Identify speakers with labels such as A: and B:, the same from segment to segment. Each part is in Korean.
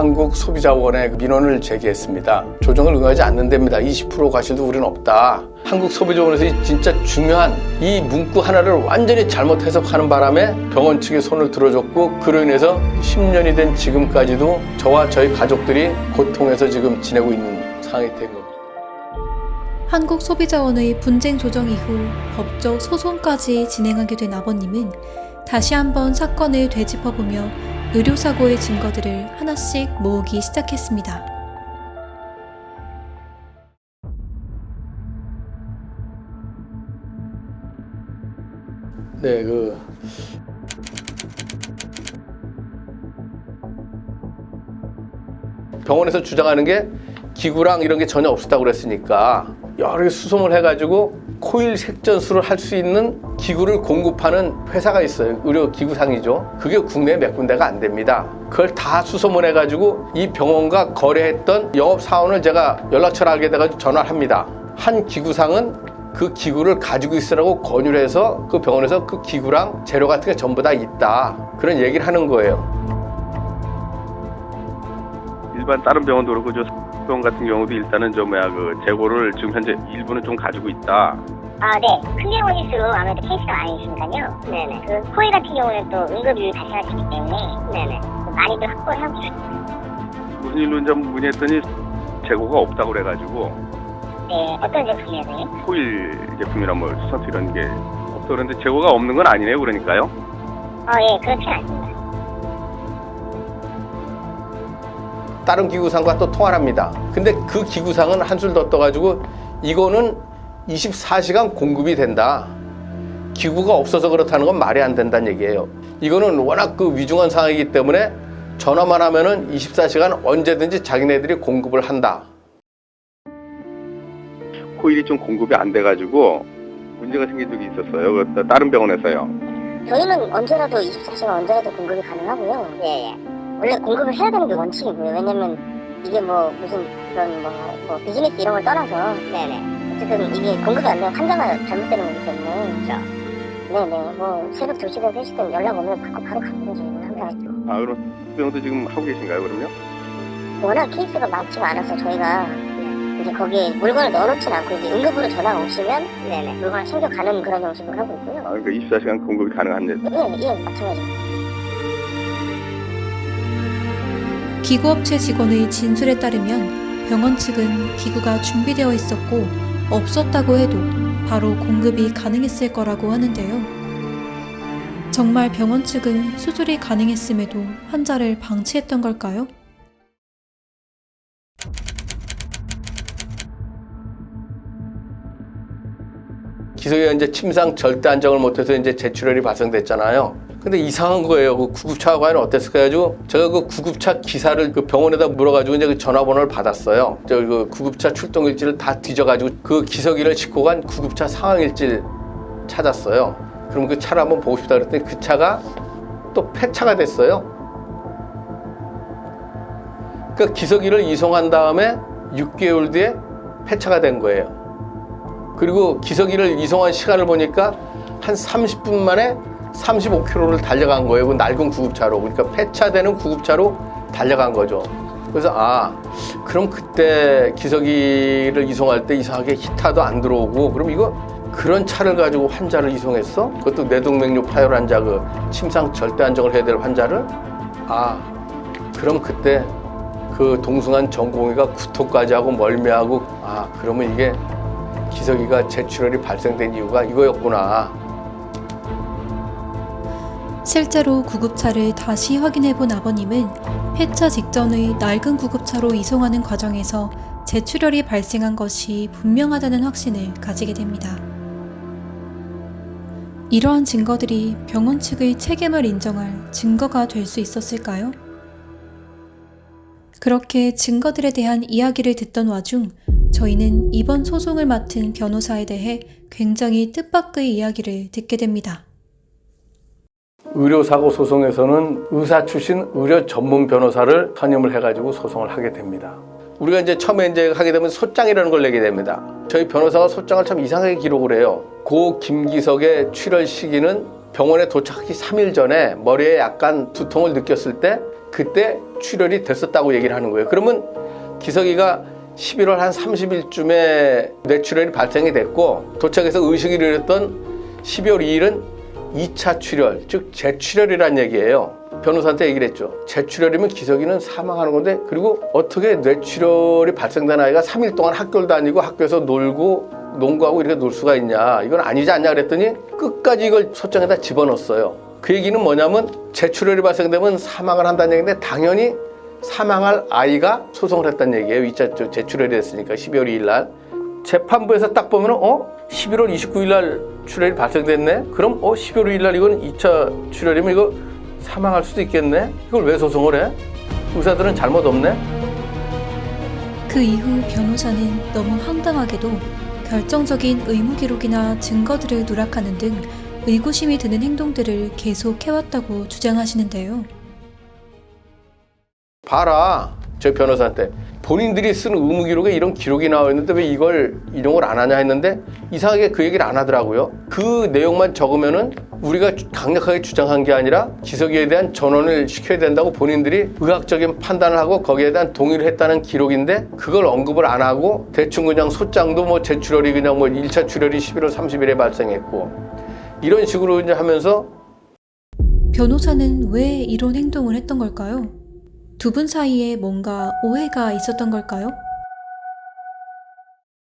A: 한국 소비자원에 민원을 제기했습니다. 조정을 응하지 않는 데입니다. 20% 과실도 우리는 없다. 한국 소비자원에서 이 진짜 중요한 이 문구 하나를 완전히 잘못 해석하는 바람에 병원 측이 손을 들어줬고 그로 인해서 10년이 된 지금까지도 저와 저희 가족들이 고통에서 지금 지내고 있는 상황이 된 겁니다.
B: 한국소비자원의 분쟁 조정 이후 법적 소송까지 진행하게 된 아버님은 다시 한번 사건을 되짚어보며 의료사고의 증거들을 하나씩 모으기 시작했습니다.
A: 네, 그 병원에서 주장하는 게 기구랑 이런 게 전혀 없었다고 그랬으니까 여러 개 수송을 해가지고 코일 색전수를 할수 있는 기구를 공급하는 회사가 있어요. 의료 기구상이죠. 그게 국내에 몇 군데가 안 됩니다. 그걸 다 수소문해 가지고 이 병원과 거래했던 영업 사원을 제가 연락처를 알게 돼 가지고 전화를 합니다. 한 기구상은 그 기구를 가지고 있으라고 권유를 해서 그 병원에서 그 기구랑 재료 같은 게 전부 다 있다. 그런 얘기를 하는 거예요.
C: 일반 다른 병원도 그렇고 저 병원 같은 경우도 일단은 저 뭐야 그 재고를 지금 현재 일부는 좀 가지고 있다.
D: 아, 네. 큰 병원일수록 아무래도 케이스가 많이 있으니까요. 네네. 그 코일 같은 경우는 또 응급이 발생하시기 때문에 네네. 많이들 확보를 하고 있습니다.
C: 무슨 일로 이제 문의했더니 재고가 없다고 그래가지고
D: 네. 어떤 제품이에요, 선생님?
C: 코일 제품이나 뭐 수선수 이런 게 없다 그런데 재고가 없는 건 아니네요 그러니까요.
D: 어, 예. 그렇진 않습니다.
A: 다른 기구상과 또 통화를 합니다. 근데 그 기구상은 한술 더 떠가지고 이거는 24시간 공급이 된다. 기구가 없어서 그렇다는 건 말이 안 된다는 얘기예요. 이거는 워낙 그 위중한 상황이기 때문에 전화만 하면은 24시간 언제든지 자기네들이 공급을 한다.
C: 코일이 좀 공급이 안 돼가지고 문제가 생긴 적이 있었어요. 그 다른 병원에서요.
D: 저희는 언제라도 24시간 언제라도 공급이 가능하고요. 예, 예. 원래 공급을 해야 되는 게 원칙이고요. 왜냐면 이게 뭐 무슨 그런 뭐, 뭐 비즈니스 이런 걸 떠나서 네네. 어쨌든 이게 공급이 안 되면 환자가 잘못되는 거기 때문에 그렇죠. 네네. 뭐 새벽 2시든 3시든 연락 오면 바로 바로 가는 저희는 항상
C: 아 그럼 병원도 지금 하고 계신가요 그럼요?
D: 워낙 케이스가 많지가 않아서 저희가 이제 거기에 물건을 넣어놓진 않고 이제 응급으로 전화가 오시면 네네. 물건을 챙겨가는 그런 형식으로 하고 있고요.
C: 아 그러니까 24시간 공급이 가능한 데
D: 예, 예, 마찬가지입니다.
B: 기구업체 직원의 진술에 따르면 병원 측은 기구가 준비되어 있었고 없었다고 해도 바로 공급이 가능했을 거라고 하는데요. 정말 병원 측은 수술이 가능했음에도 환자를 방치했던 걸까요?
A: 기소에 이제 침상 절대 안정을 못해서 이제 제출혈이 발생됐잖아요. 근데 이상한 거예요. 그 구급차가 과연 어땠을까 해가지고 제가 그 구급차 기사를 그 병원에다 물어가지고 이제 그 전화번호를 받았어요. 저 그 구급차 출동 일지를 다 뒤져가지고 그 기서기를 싣고 간 구급차 상황 일지를 찾았어요. 그럼 그 차를 한번 보고 싶다 그랬더니 그 차가 또 폐차가 됐어요. 그 기서기를 이송한 다음에 6개월 뒤에 폐차가 된 거예요. 그리고 기서기를 이송한 시간을 보니까 한 30분 만에 35km를 달려간 거예요. 그 낡은 구급차로. 그러니까 폐차되는 구급차로 달려간 거죠. 그래서 아, 그럼 그때 기서기를 이송할 때 이상하게 히타도 안 들어오고 그럼 이거 그런 차를 가지고 환자를 이송했어? 그것도 뇌동맥류 파열 환자 그 침상 절대 안정을 해야 될 환자를 아, 그럼 그때 그 동승한 전공의가 구토까지 하고 멀미하고 아, 그러면 이게 기저귀가 제출혈이 발생된 이유가 이거였구나.
B: 실제로 구급차를 다시 확인해 본 아버님은 폐차 직전의 낡은 구급차로 이송하는 과정에서 제출혈이 발생한 것이 분명하다는 확신을 가지게 됩니다. 이러한 증거들이 병원 측의 책임을 인정할 증거가 될 수 있었을까요? 그렇게 증거들에 대한 이야기를 듣던 와중 저희는 이번 소송을 맡은 변호사에 대해 굉장히 뜻밖의 이야기를 듣게 됩니다.
A: 의료사고 소송에서는 의사 출신 의료 전문 변호사를 선임을 해가지고 소송을 하게 됩니다. 우리가 이제 처음에 이제 하게 되면 소장이라는 걸 내게 됩니다. 저희 변호사가 소장을 참 이상하게 기록을 해요. 고 김기석의 출혈 시기는 병원에 도착하기 3일 전에 머리에 약간 두통을 느꼈을 때 그때 출혈이 됐었다고 얘기를 하는 거예요. 그러면 기석이가 11월 한 30일쯤에 뇌출혈이 발생이 됐고 도착해서 의식을 잃었던 12월 2일은 2차 출혈, 즉 재출혈이란 얘기예요. 변호사한테 얘기를 했죠. 재출혈이면 기석이는 사망하는 건데 그리고 어떻게 뇌출혈이 발생된 아이가 3일 동안 학교를 다니고 학교에서 놀고 농구하고 이렇게 놀 수가 있냐 이건 아니지 않냐 그랬더니 끝까지 이걸 소장에다 집어넣었어요. 그 얘기는 뭐냐면 재출혈이 발생되면 사망을 한다는 얘기인데 당연히 사망할 아이가 소송을 했다는 얘기예요. 2차 재출혈이 됐으니까 12월 2일 날 재판부에서 딱 보면 어 11월 29일 날 출혈이 발생됐네. 그럼 어 12월 2일 날 이건 2차 출혈이면 이거 사망할 수도 있겠네. 이걸 왜 소송을 해? 의사들은 잘못 없네.
B: 그 이후 변호사는 너무 황당하게도 결정적인 의무 기록이나 증거들을 누락하는 등 의구심이 드는 행동들을 계속 해왔다고 주장하시는데요.
A: 봐라. 저 변호사한테 본인들이 쓴 의무 기록에 이런 기록이 나와 있는데 왜 이걸 인용을 안 하냐 했는데 이상하게 그 얘기를 안 하더라고요. 그 내용만 적으면은 우리가 강력하게 주장한 게 아니라 기석이에 대한 전원을 시켜야 된다고 본인들이 의학적인 판단을 하고 거기에 대한 동의를 했다는 기록인데 그걸 언급을 안 하고 대충 그냥 소장도 뭐 재출혈이 그냥 뭐 1차 출혈이 11월 30일에 발생했고 이런 식으로 이제 하면서
B: 변호사는 왜 이런 행동을 했던 걸까요? 두 분 사이에 뭔가 오해가 있었던 걸까요?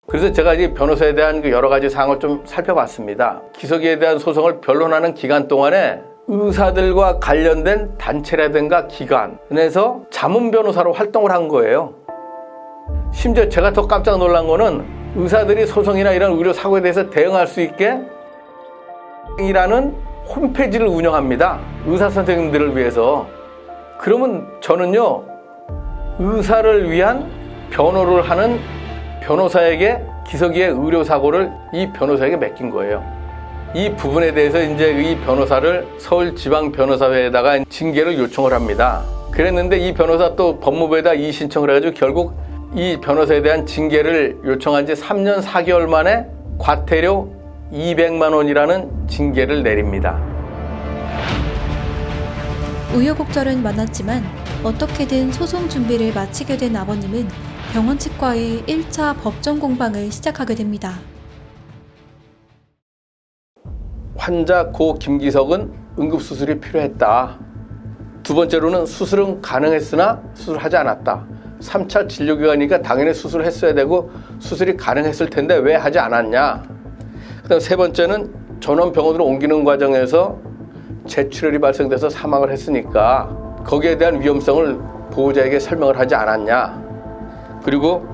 A: 그래서 제가 이제 변호사에 대한 그 여러 가지 사항을 좀 살펴봤습니다. 기석이에 대한 소송을 변론하는 기간 동안에 의사들과 관련된 단체라든가 기관에서 자문 변호사로 활동을 한 거예요. 심지어 제가 더 깜짝 놀란 거는 의사들이 소송이나 이런 의료 사고에 대해서 대응할 수 있게 이라는 홈페이지를 운영합니다. 의사 선생님들을 위해서. 그러면 저는요, 의사를 위한 변호를 하는 변호사에게 기석이의 의료 사고를 이 변호사에게 맡긴 거예요. 이 부분에 대해서 이제 이 변호사를 서울지방변호사회에다가 징계를 요청을 합니다. 그랬는데 이 변호사 또 법무부에다 이 신청을 해가지고 결국 이 변호사에 대한 징계를 요청한 지 3년 4개월 만에 과태료 200만 원이라는 징계를 내립니다.
B: 우여곡절은 많았지만 어떻게든 소송 준비를 마치게 된 아버님은 병원 측과의 1차 법정 공방을 시작하게 됩니다.
A: 환자 고 김기석은 응급수술이 필요했다. 두 번째로는 수술은 가능했으나 수술하지 않았다. 3차 진료기간이니까 당연히 수술을 했어야 되고 수술이 가능했을 텐데 왜 하지 않았냐. 그다음 세 번째는 전원 병원으로 옮기는 과정에서 재출혈이 발생돼서 사망을 했으니까 거기에 대한 위험성을 보호자에게 설명을 하지 않았냐. 그리고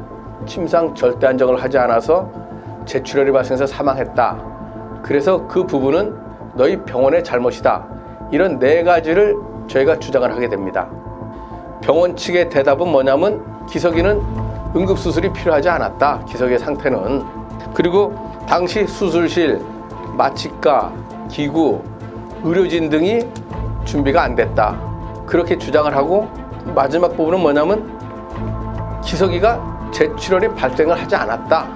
A: 침상 절대 안정을 하지 않아서 재출혈이 발생해서 사망했다. 그래서 그 부분은 너희 병원의 잘못이다. 이런 네 가지를 저희가 주장을 하게 됩니다. 병원 측의 대답은 뭐냐면 기석이는 응급수술이 필요하지 않았다. 기석이의 상태는. 그리고 당시 수술실, 마취과, 기구, 의료진 등이 준비가 안 됐다. 그렇게 주장을 하고 마지막 부분은 뭐냐면 기석이가 재출혈이 발생을 하지 않았다.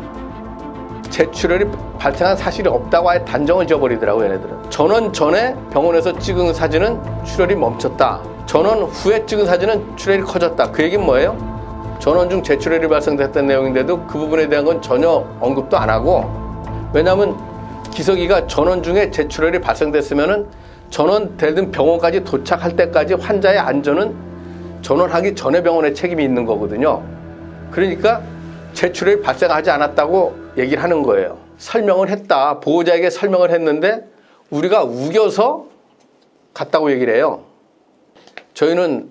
A: 재출혈이 발생한 사실이 없다고 아예 단정을 지어버리더라고요, 얘네들은. 전원 전에 병원에서 찍은 사진은 출혈이 멈췄다. 전원 후에 찍은 사진은 출혈이 커졌다. 그 얘기는 뭐예요? 전원 중 재출혈이 발생됐다는 내용인데도 그 부분에 대한 건 전혀 언급도 안 하고 왜냐하면 기석이가 전원 중에 재출혈이 발생됐으면은 전원되든 병원까지 도착할 때까지 환자의 안전은 전원하기 전에 병원의 책임이 있는 거거든요. 그러니까 재출혈이 발생하지 않았다고 얘기를 하는 거예요. 설명을 했다. 보호자에게 설명을 했는데 우리가 우겨서 갔다고 얘기를 해요. 저희는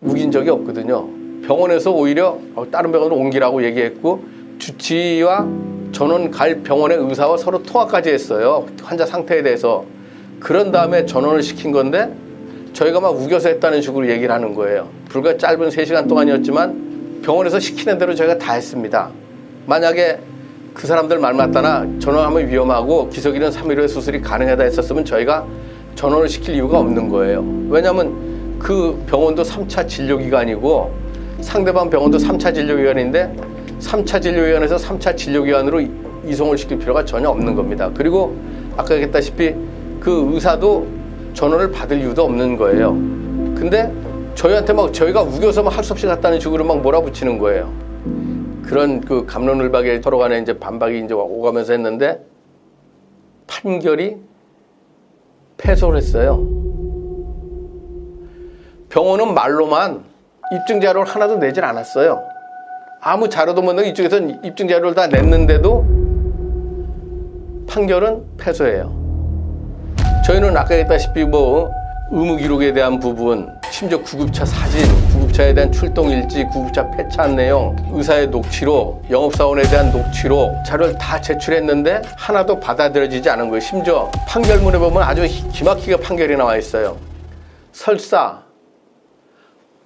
A: 우긴 적이 없거든요. 병원에서 오히려 어, 다른 병원으로 옮기라고 얘기했고 주치의와 전원 갈 병원의 의사와 서로 통화까지 했어요. 환자 상태에 대해서. 그런 다음에 전원을 시킨 건데 저희가 막 우겨서 했다는 식으로 얘기를 하는 거예요. 불과 짧은 3시간 동안이었지만 병원에서 시키는 대로 저희가 다 했습니다. 만약에 그 사람들 말 맞다나 전원하면 위험하고 기석이는 3일 후에 수술이 가능하다 했었으면 저희가 전원을 시킬 이유가 없는 거예요. 왜냐하면 그 병원도 3차 진료기관이고 상대방 병원도 3차 진료기관인데 3차 진료기관에서 3차 진료기관으로 이- 이송을 시킬 필요가 전혀 없는 겁니다. 그리고 아까 얘기했다시피 그 의사도 전원을 받을 이유도 없는 거예요. 근데 저희한테 막 저희가 우겨서 막 할 수 없이 갔다는 식으로 막 몰아붙이는 거예요. 그런 그 감론을박에 서로 간에 이제 반박이 이제 오가면서 했는데 판결이 패소를 했어요. 병원은 말로만 입증 자료를 하나도 내질 않았어요. 아무 자료도 못 내고 이쪽에서 입증 자료를 다 냈는데도 판결은 패소예요. 저희는 아까 했다시피 뭐 의무 기록에 대한 부분, 심지어 구급차 사진, 구급차에 대한 출동 일지, 구급차 폐차한 내용, 의사의 녹취록, 영업사원에 대한 녹취록 자료를 다 제출했는데 하나도 받아들여지지 않은 거예요. 심지어 판결문에 보면 아주 기막히게 판결이 나와 있어요. 설사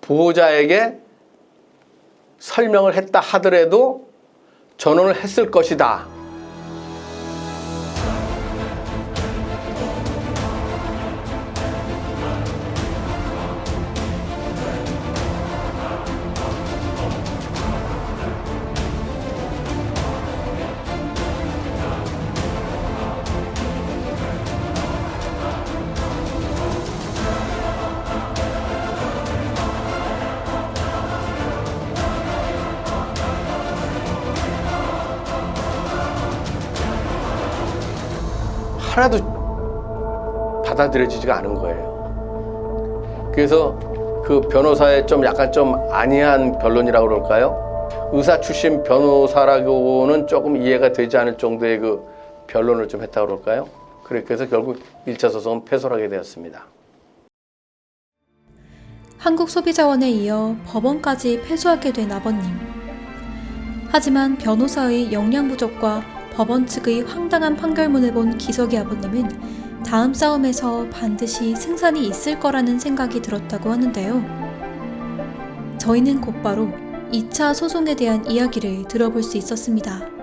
A: 보호자에게 설명을 했다 하더라도 전원을 했을 것이다. 하나도 받아들여지지가 않은 거예요. 그래서 그 변호사의 좀 약간 좀 안이한 변론이라고 그럴까요? 의사 출신 변호사라고는 조금 이해가 되지 않을 정도의 그 변론을 좀 했다고 그럴까요? 그래- 그래서 결국 1차 소송은 패소하게 되었습니다.
B: 한국소비자원에 이어 법원까지 패소하게 된 아버님. 하지만 변호사의 역량 부족과 법원 측의 황당한 판결문을 본 기석이 아버님은 다음 싸움에서 반드시 승산이 있을 거라는 생각이 들었다고 하는데요. 저희는 곧바로 2차 소송에 대한 이야기를 들어볼 수 있었습니다.